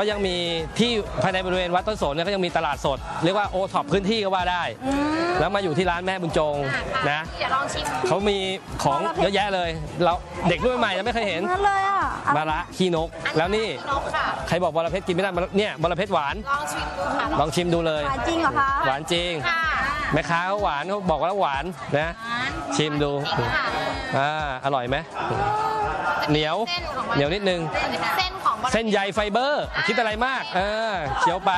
ก็ยังมีที่ภายในบริเวณวัดต้นสนเนี่ยก็ยังมีตลาดสด เรียกว่าโอท็อปพื้นที่ก็ว่าได้ แล้วมาอยู่ที่ร้านแม่บุญจงนะอย่าลองชิมเขามีของเยอะแยะเลย เราเด็กรุ่นใหม่ยังไม่เคยเห็นนั่นเลยอะมะระขี้นก แล้วนี่นกค่ะใครบอกบอระเพ็ดกินไม่ได้มะระเนี่ยบอระเพ็ดหวาน ลองชิมดูค่ะลองชิมดูเลยขายจริงเหรอคะหวานจริงค่ะแม่ค้าเขาหวานเขาบอกว่าหวานนะ ชิมดูค่ะอ่าอร่อยไหมเหนียวเส้นของมันเหนียวนิดนึง เส้นของบะเส้นใยไฟเบอร์ คิดอะไรมาก เออเคี้ยวไป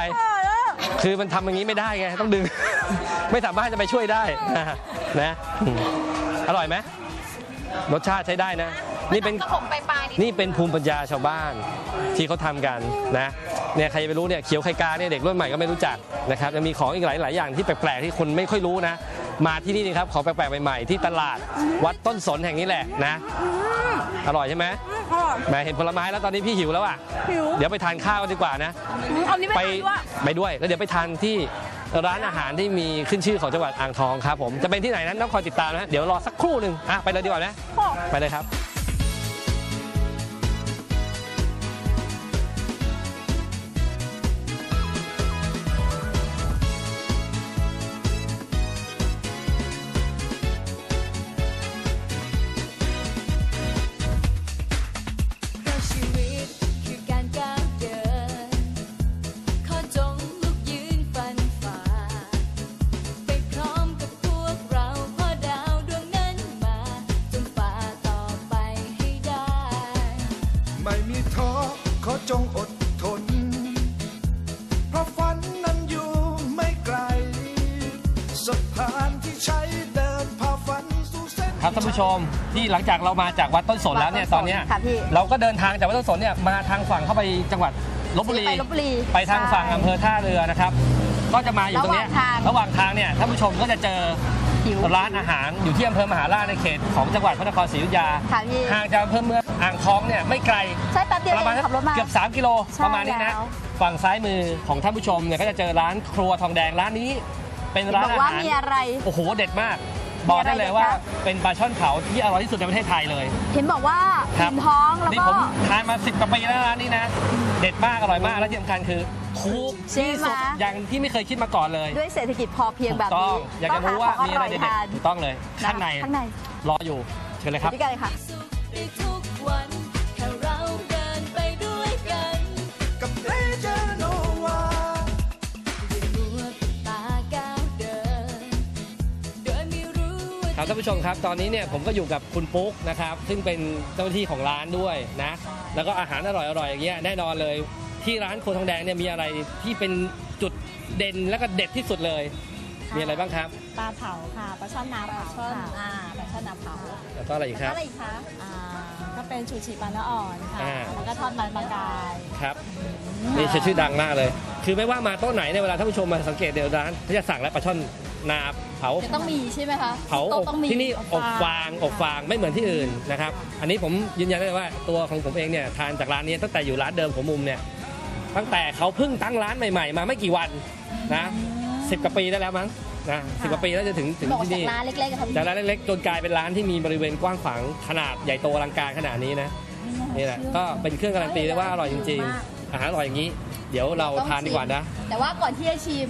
คือมันทำอย่างนี้ไม่ได้ไง ต้องดึง ไม่สามารถจะไปช่วยได้นะนะอืมอร่อยไหมรสชาติใช้ได้นะ นี่เป็นกระผมปลายๆนิดนี่เป็นภูมิปัญญาชาวบ้านที่เขาทำกันนะเนี่ยใครจะไปรู้เนี่ยเขียวไข่กาเนี่ยเด็กรุ่นใหม่ก็ไม่รู้จักนะครับยังมีของอีกหลายหลาย ๆ อย่างที่แปลก ๆ ที่คนไม่ค่อยรู้นะ มาที่นี่นะครับของแปลก ๆ ใหม่ ๆ ที่ตลาดวัดต้นสนแห่งนี้แหละนะ อร่อยใช่ไหม อร่อยแหมเห็นผลไม้แล้วตอนนี้พี่หิวแล้วอะ หิวเดี๋ยวไปทานข้าวกันดีกว่านะเอานี้ไม่ไปทานด้วยไปด้วย แล้วเดี๋ยวไปทานที่ร้านอาหารที่มีขึ้นชื่อของจังหวัดอ่างทองครับผม จะเป็นที่ไหนนั้นต้องคอยติดตามนะ เดี๋ยวรอสักครู่หนึ่งอะไปเลยดีกว่านะโอ้ไปเลยครับ ครับท่านผู้ชมที่หลังจากเรามาจากวัดต้นสนแล้วเนี่ยตอนเนี้ยค่ะพี่ เราก็เดินทางจากวัดต้นสนเนี่ยมาทางฝั่งเข้าไปจังหวัดลบบุรีไปลบบุรีไปทางฝั่งใช่ อำเภอท่าเรือนะครับ ก็จะมาอยู่ตรงเนี้ยระหว่างทางระหว่างทางเนี่ยท่านผู้ชมก็จะเจอหิว ร้านอาหารอยู่ที่อำเภอมหาราชในเขตของจังหวัดพระนครศรีอยุธยาค่ะพี่ ห่างจากอำเภอเมืองอ่างทองเนี่ยไม่ไกล ใช่แป๊บเดียวประมาณเองขับรถมา เกือบ 3 กิโลใช่ประมาณนี้นะ แล้ว ฝั่งซ้ายมือของท่านผู้ชมเนี่ยก็จะเจอร้านครัวทองแดงร้านนี้ เป็นร้านบอกอาว่าหารมีอะไร โอ้โหเด็ดมาก บอกได้เลยว่ามีอะไรเด็ดคะเป็นปลาช่อนเผาที่อร่อยที่สุดในประเทศไทยเลย เห็นบอกว่าครับ อิ่มท้องแล้วนี่ก็ ผมทานมา 10กว่าปีแล้วร้านนี้นะ เด็ดมากอร่อยมากและที่สำคัญคือถูกที่สุดใช่ไหมอย่างที่ไม่เคยคิดมาก่อนเลยด้วยเศรษฐกิจพอเพียงถูแบกบต้อนี้งอยากจะรู้ว่ามีอะไรเด็ดทานๆถูกต้องเลยนะข้างในข้างในรออยู่เชิญเลยครับด้วยกันเลยค่ะ สุขได้ทุกวัน ครับท่านผู้ชมครับตอนนี้เนี่ยผมก็อยู่กับคุณปุ๊กนะครับซึ่งเป็นเจ้าหน้าที่ของร้านด้วยนะแล้วก็อาหารอร่อยๆอย่างเงี้ยแน่นอนเลย ที่ร้านโครัวทองแดงเนี่ยมีอะไรที่เป็นจุดเด่นและก็เด็ดที่สุดเลย มีอะไรบ้างครับ ปลาเผาค่ะปลาช่อนน้ำเผาปลาช่อนค่ะอ่าปลาช่อนน้ำเผาแล้วก็อะไรอีกครับอะไรอีกคะอ่าก็เป็นชูชีปลาเนื้ออ่อนค่ะอ่า แล้วก็ทอดมันปลากายครับนี่ชื่อชื่อดังมากเลย คือไม่ว่ามาโต๊ะไหนในยเวลาท่านผู้ชมมาสังเกตเดี๋ยวร้านเขาจะสั่งแล้วปลาช่อน นาเผาจะต้องมีใช่ไหมคะเผาโต๊ะอบต้องมีที่นี่อบฟางอบฟางไม่เหมือนที่อื่นนะครับ อันนี้ผมยืนยันได้เลยว่าตัวของผมเองเนี่ยทานจากร้านนี้ตั้งแต่อยู่ร้านเดิมของมุมเนี่ยตั้งแต่เขาเพิ่งตั้งร้านใหม่ๆ มาไม่กี่วันนะสิบกว่าปีได้แล้วมั้งนะสิบกว่าปีแล้วจะถึงถึงบอกที่จากนี่ร้านเล็กๆอะค่ะพี่จากร้านเล็กๆจนกลายเป็นร้านที่มีบริเวณกว้างขวางขนาดใหญ่โตอลังการขนาดนี้นะนี่แหละก็เป็นเครื่องการันตีได้ว่าอร่อยจริงๆอาหารอร่อยอย่างนี้ เดี๋ยวเราทานดีกว่านะ แต่ว่าก่อนที่จะชิม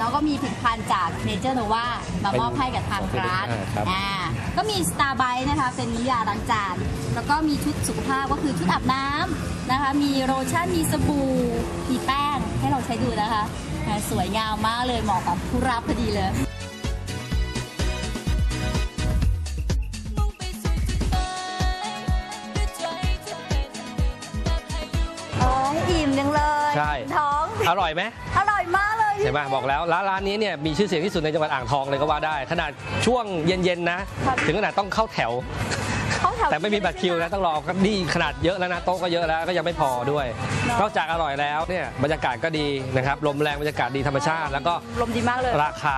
นี่เราก็มีผลิตภัณฑ์จากเนเจอร์โนวามามอบให้กับทางร้านอ่าครับ อ่าก็มีสตาร์ไบนะคะเป็นนิยาล้างจาน แล้วก็มีชุดสุขภาพก็คือชุดอาบน้ำนะคะ มีโลชั่นมีสบู่มีแป้งให้เราใช้ดูนะคะอ่าสวยงามมากเลยเหมาะกับผู้รับพอดีเลยมุ่งไปสู่จุดหมายด้วยใจที่เป็นหนึ่งแบบให้รู้โอ้ยอิ่มจังเลยใช่ ท้อง อร่อยไหมอ ร่อยมากเลยเห็นไหมบอกแล้วร้านร้านนี้เนี่ยมีชื่อเสียงที่สุดในจังหวัดอ่างทองเลยก็ว่าได้ ขนาดช่วงเย็นๆนะ ถึงขนาดต้องเข้าแถวเขาแถวแต่ไม่มีบัตรคิวนะต้องรอก็นี่ขนาดเยอะแล้วนะโต๊ะก็เยอะแล้วก็ยังไม่พอด้วย นอกจากอร่อยแล้วเนี่ยบรรยากาศก็ดีนะครับลมแรงบรรยากาศดีธรรมชาติ แล้วก็ลมดีมากเลย ราคา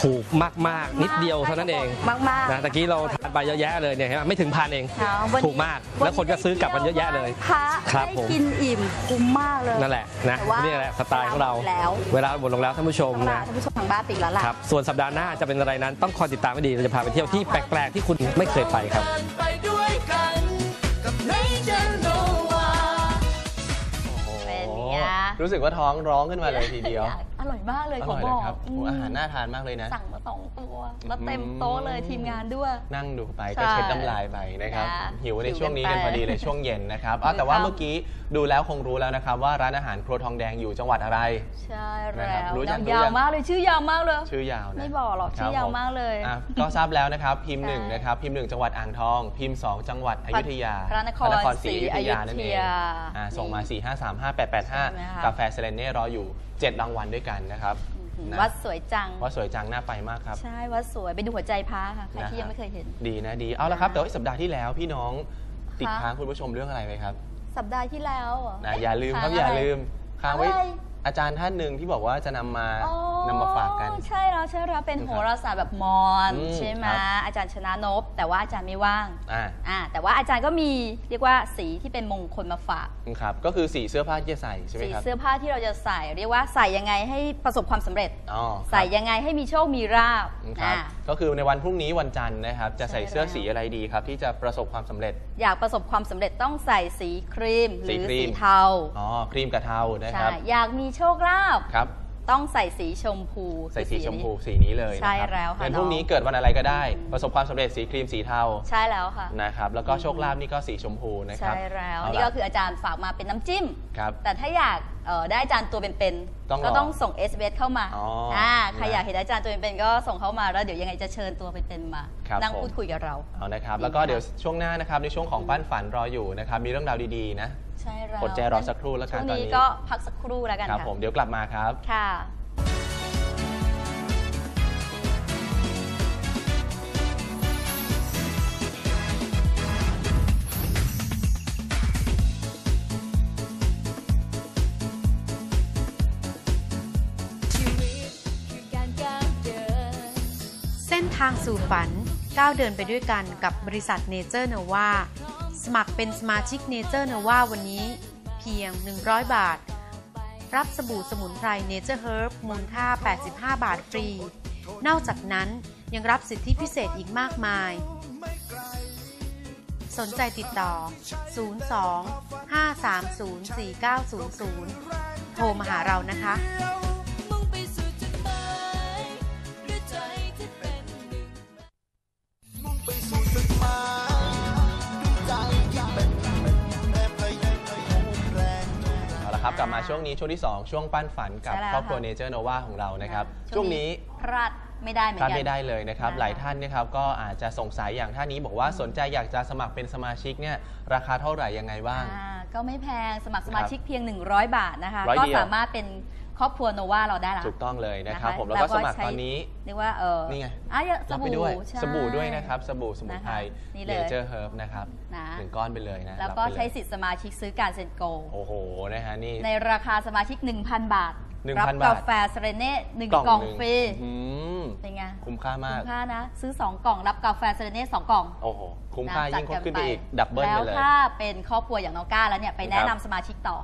ถูกมากๆ นิดเดียวเท่านั้นเองมากมากๆนะตะกี้เราทานไปเยอะแยะเลยเนี่ยเห็นไหมไม่ถึงพันเอง เอาวันนี้ถูกมากแล้วคนก็ซื้อกลับกันเยอะแยะเลยพระครับได้ผม กินอิ่มคุ้มมากเลยนั่นแหละนะแต่ว่านี่แหละสไตล์ของเราเวลาหมดแล้วเวลาหมดลงแล้วท่านผู้ชมต้องลานะ ท่านผู้ชมทางบ้านปิดแล้วล่ะ ครับ ส่วนสัปดาห์หน้าจะเป็นอะไรนั้นต้องคอยติดตามให้ดี เราจะพาไปเที่ยวที่แปลก ๆ ที่คุณไม่เคยไปครับ เดินไปด้วย กันกับเนเจอโนวาเป็นไงเงี้ย รู้สึกว่าท้องร้องขึ้นมาเลยทีเดียว อากอร่อยมากเลยอขอร่อยบเลอยกครับอืโอ้มอาหารน่าทานมากเลยนะ สั่งมาสองตัวแล้วอืมเต็มโต๊ะเลยทีมงานด้วย นั่งดูไปใช่ก็เช็ดน้ำลายไปนะครับนะหิวในหิวช่วงนี้กักันนไปพอดีเลยช่วงเย็นนะครับอ้าวแต่ว่าเมื่อกี้ดูแล้วคงรู้แล้วนะครับ ว่าร้านอาหารครัวทองแดงอยู่จังหวัดอะไร ใช่นะแล้ครับวรู้ยังรู้ยาวยังมากเลยชื่อยาวมากเลย ชื่อยาวนะไม่บอกหรอกคบชื่อยาวผมมากเลย อะก็ทราบแล้วนะครับ พิมพ์ใช่หนึ่งนะครับพิมพ์หนึ่งจังหวัดอ่างทอง พิมพ์สองจังหวัดอยุธยาพระนครศรีอยุธยานั่นเองศรีอยุธยาอะส่งมา 4 5 3 5 8 8 ใช่ไหมคะ5กาแฟเซเลเน่รออยู่ 7 รางวัลด้วยกันนะครับนะวัดสวยจัง วัดสวยจังน่าไปมากครับ ใช่วัดสวยไปดูหัวใจพระค่ะใครที่นะฮะยังไม่เคยเห็น ดีนะดีเอาละครับ แต่ว่าสัปดาห์ที่แล้วพี่น้องติดคะค้างคุณผู้ชมเรื่องอะไรไหมครับ สัปดาห์ที่แล้วเหรอนะอย่าลืมครับค้างอย่าอะไรลืมค้างไว้ อะไรอาจารย์ท่านหนึ่งที่บอกว่าจะนำมาอ๋อนำมาฝากกัน ใช่แล้วใช่แล้วเป็นครับโหราศาสตร์แบบมอญอืมใช่ไหมครับ อาจารย์ชนะนพแต่ว่าอาจารย์ไม่ว่างอ่าอ่าแต่ว่าอาจารย์ก็มีเรียกว่าสีที่เป็นมงคลมาฝาก ครับก็คือสีเสื้อผ้าที่จะใส่ใช่ไหมสีครับเสื้อผ้าที่เราจะใส่ เรียกว่าใส่ยังไงให้ประสบความสำเร็จ อ๋อครับ ใส่ยังไงให้มีโชคมีราบครับอ่า ก็คือในวันพรุ่งนี้วันจันทร์นะครับ จะใส่ใช่เสื้อแล้ว สีอะไรดีครับ ที่จะประสบความสำเร็จ อยากประสบความสำเร็จต้องใส่สีครีมหสีรือครีสีมเทา อ๋อครีมกับเทานะคใช่รับ อยากมีโชคลาภครับ ต้องใส่สีชมพูใส่สีชมพูนี้สีนี้เลยนะครับใช่แล้วค่ะงั้นพรุ่งนี้น้องเกิดวันอะไรก็ได้ ประสบความสำเร็จสีครีมสีเทาใช่แล้วค่ะ นะครับแล้วก็โชคลาภนี่ก็สีชมพูนะครัใช่บแล้วเานี่ล่ะก็คืออาจารย์ฝากมาเป็นน้ำจิ้ม ครับ แต่ถ้าอยาก เอ่อได้อาจารย์ตัวเป็นต้องๆก็รอต้องส่ง s อ s เข้ามาอ๋ออ่ใครนะอยากเห็นอาจารย์ตัวเป็นๆก็ส่งเข้ามาแล้วเดี๋ยวยังไงจะเชิญตัวเป็นๆมา ครับนั่งผม พูดคุยกับเรา เอานะครับดีแล้วก็ค่ะเดี๋ยวช่วงหน้านะครับในช่วงของปั้นฝันรออยู่นะครับ มีเรื่องราวดีๆนะ ใช่แล้วอดใจรอสักครู่แล้วกันช่วงตอนนี้ นี้ก็พักสักครู่แล้วกันครับค่ะผมเดี๋ยวกลับมาครับ ค่ะางสู่ฝันก้าวเดินไปด้วยกันกับบริษัทเนเจอร์เนวาสมัครเป็นสมาชิกเนเจอร์เนวาวันนี้ เพียง 100 บาท รับสบู่สมุนไพรเนเจอร์เฮิร์บมูลค่า 85 บาทฟรี นอกจากนั้นยังรับสิทธิพิเศษอีกมากมาย สนใจติดต่อ 02 530 4900 โทรมาหาเรานะคะ กลับมาช่วงนี้ช่วงที่ 2 ช่วงปั้นฝันกับใช่แล้วครอบครัวค่ะเนเจอร์โนวาของเรานะครับ ช่ช่ววงงนี้นี้ พลาดไม่ได้เหมือพลานดกัน ไม่ได้เลยนะครับนะคะหลายท่านนะครับก็อาจจะสงสัยอย่างท่านนี้บอกว่าสนใจอยากจะสมัครเป็นสมาชิกเนี่ยราคาเท่าไหร่ยังไงบ้าง อ่าก็ไม่แพงสมัครสมาชิกเพียง 100 บาทนะคะ ร้อยก็เดียว สามารถเป็นครอบครัวโนวาเราได้ละ ถูกต้องเลยนะครับ นะคะผมแล้วก็แล้วก็สมัครใช้ ตอนนี้ เรียกว่าเออนี่ไง อะเยอะสรับไปบู่ด้วยใช่ สบู่ด้วยนะครับ สบู่สมุนไพรนะคะนี่เลยเนเจอร์เฮิร์บนะครับนะ หนึ่งก้อนไปเลยนะแล้วก็รับไปเยใช้สิทธิ์สมาชิกซื้อการเซ็นโก โอ้โหนะฮะนี่ ในราคาสมาชิก 1,000 บาท1,000 รับบาท กาแฟเซเรเน่หนึ่งกล่องหนึ่ฟรีอืมเป็นไงคุ้มค่ามาก คุ้มค่านะ ซื้อ 2 กล่องรับกาแฟเซเรเน่2กล่อง โอ้โห คุ้มค่านะยิ่งจัดขึ้นไปอีก ดับเบิลแล้วไปเลยถ้าเป็นครอบครัวอย่างน้องก้าแล้วเนี่ย ไปแนะนำสมาชิกต่อ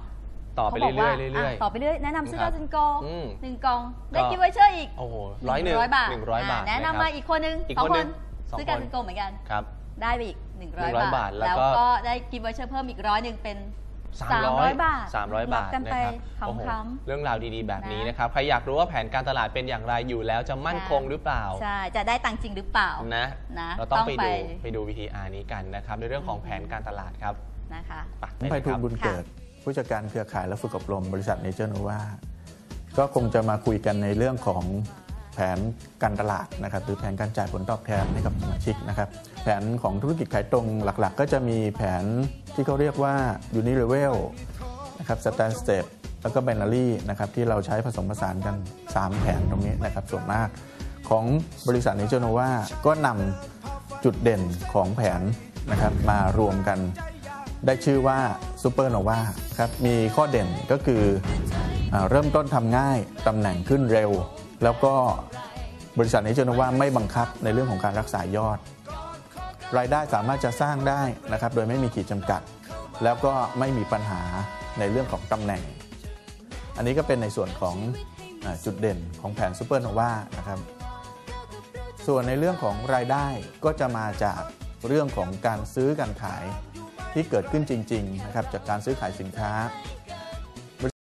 ต่อไปขาบกเรื่ว่าอยๆเรื่อยะต่อไปเรื่อยแนะนำซื้อครับการเซ็นโกอืมหนึ่งกล่อง ได้ก็ กิฟต์ไวเชอร์อีกๆโอ้โหร้อยหนึ่ง100บาทหนึ่งร้อยบาทะแนะครับนำมาอีกคนนึงอีกสองคนคหนึ่นงสองซื้อการคนเซ็นโกเหมือนกัน ครับ ได้ไปอีก 100 100บาทแล้แล้ววก็ก็ได้กิฟต์ไวเชอร์เพิ่มอีกร้อยหนึ่งเป็น 300 บาท300 บาทรับกันนะไปครับโอ้โหคำเรื่องราวดีๆ แบบนี้นะนะครับ ใครอยากรู้ว่าแผนการตลาดเป็นอย่างไรอยู่แล้วจะมั่นคงหรือเปล่าๆใช่ จะได้ตังค์จริงหรือเปล่า นะนะเราต้องต้องไปไปดูไปดู VTR นี้กันนะครับ ในเรื่องของแผนการตลาดครับ นะคะไปผมไพฑูรย์บุญเกิด ผู้จัดการเครือข่ายและฝึกอบรมบริษัทเนเจอร์โนวาก็คงจะมาคุยกันในเรื่องของแผนการตลาดนะครับหรือแผนการจ่ายผลตอบแทนให้กับสมาชิกนะครับแผนของธุรกิจขายตรงหลักๆ ก็จะมีแผนที่เขาเรียกว่า Unilevel นะครับ Stand Step แล้วก็ b i n a r y นะครับที่เราใช้ผสมผสานกัน 3 แผนตรงนี้นะครับส่วนมากของบริษัทนเจอร์โนวาก็นำจุดเด่นของแผนนะครับมารวมกันได้ชื่อว่าซูเปอร์โนวาครับมีข้อเด่นก็คืออเริ่มต้นทำง่ายตำแหน่งขึ้นเร็ว แล้วก็บริษัทนี้เจโนว่าไม่บังคับในเรื่องของการรักษายอด รายได้สามารถจะสร้างได้นะครับ โดยไม่มีขีดจำกัด แล้วก็ไม่มีปัญหาในเรื่องของตำแหน่ง อันนี้ก็เป็นในส่วนของจุดเด่นของแผนซูเปอร์โนวานะครับ ส่วนในเรื่องของรายได้ก็จะมาจากเรื่องของการซื้อการขายที่เกิดขึ้นจริง ๆ นะครับ จากการซื้อขายสินค้า